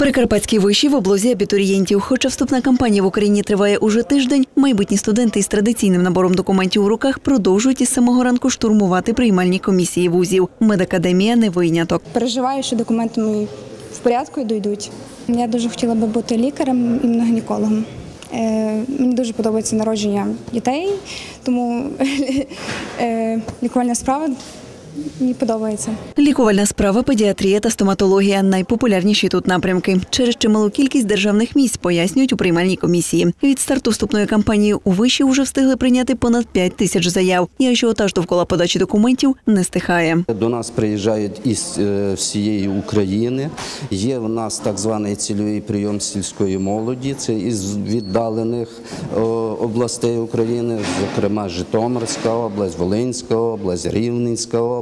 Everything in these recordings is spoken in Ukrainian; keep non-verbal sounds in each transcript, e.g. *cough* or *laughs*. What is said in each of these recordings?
Прикарпатські виші в облозі абітурієнтів. Хоча вступна кампанія в Україні триває уже тиждень, майбутні студенти із традиційним набором документів у руках продовжують із самого ранку штурмувати приймальні комісії вузів. Медакадемія не виняток. Переживаю, що документи мої в порядку і дійдуть. Я дуже хотіла би бути лікарем і гінекологом. Е, мені дуже подобається народження дітей, тому *laughs* е, лікувальна справа мені подобається. Лікувальна справа, педіатрія та стоматологія найпопулярніші тут напрямки. Через чималу кількість державних місць пояснюють у приймальній комісії. Від старту вступної кампанії у виші вже встигли прийняти понад 5 тисяч заяв. І ажіотаж довкола подачі документів не стихає. До нас приїжджають із е, всієї України. Є в нас так званий цільовий прийом сільської молоді. Це із віддалених областей України, зокрема Житомирська область, Волинська область, Рівненська область.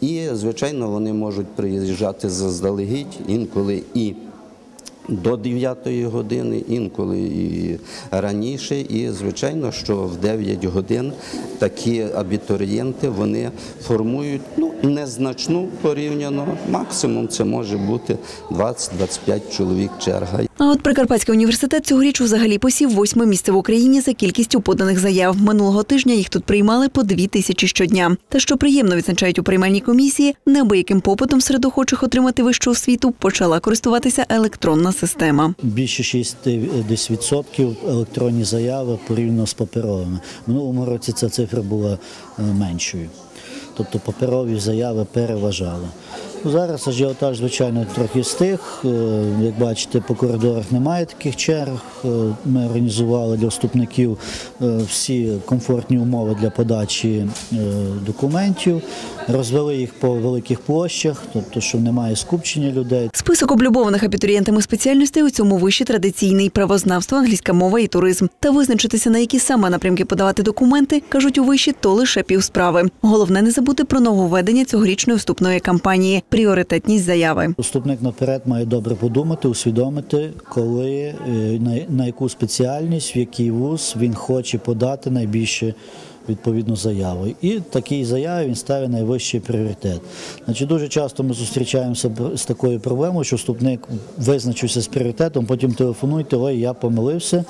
І, звичайно, вони можуть приїжджати заздалегідь інколи і. До 9 години, інколи і раніше. І звичайно, що в 9 годин такі абітурієнти вони формують ну незначну порівняно. Максимум це може бути 20-25 чоловік черга. А от Прикарпатський університет цьогоріч взагалі посів восьме місце в Україні за кількістю поданих заяв. Минулого тижня їх тут приймали по дві тисячі щодня. Та що приємно відзначають у приймальній комісії, неабияким попитом серед охочих отримати вищу освіту почала користуватися електронна система. Більше 60% електронні заяви порівняно з паперовими. Минулому році ця цифра була е, меншою. Тобто паперові заяви переважали. Зараз ажіотаж, звичайно, трохи стих. Е, Як бачите, по коридорах немає таких черг. Е, Ми організували для вступників е, всі комфортні умови для подачі документів, розвели їх по великих площах, тобто, що немає скупчення людей. Список облюбованих абітурієнтами спеціальностей у цьому виші традиційний правознавство, англійська мова і туризм. Та визначитися на які саме напрямки подавати документи, кажуть у виші, то лише півсправи. Головне не забути про нововведення цьогорічної вступної кампанії пріоритетність заяви. Вступник наперед має добре подумати, усвідомити, коли е, на яку спеціальність, в який вуз він хоче подати найбільше відповідну заяву. І такій заяві він ставить найвищий пріоритет. Значить, дуже часто ми зустрічаємося з такою проблемою, що вступник визначився з пріоритетом, потім телефонуйте, ой, я помилився.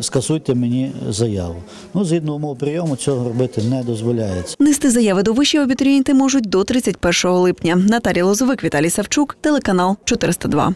Скасуйте мені заяву. Ну, згідно умов прийому, цього робити не дозволяється. Нести заяви до вишів абітурієнти можуть до 31 липня. Наталія Лозовик, Віталій Савчук, телеканал 402.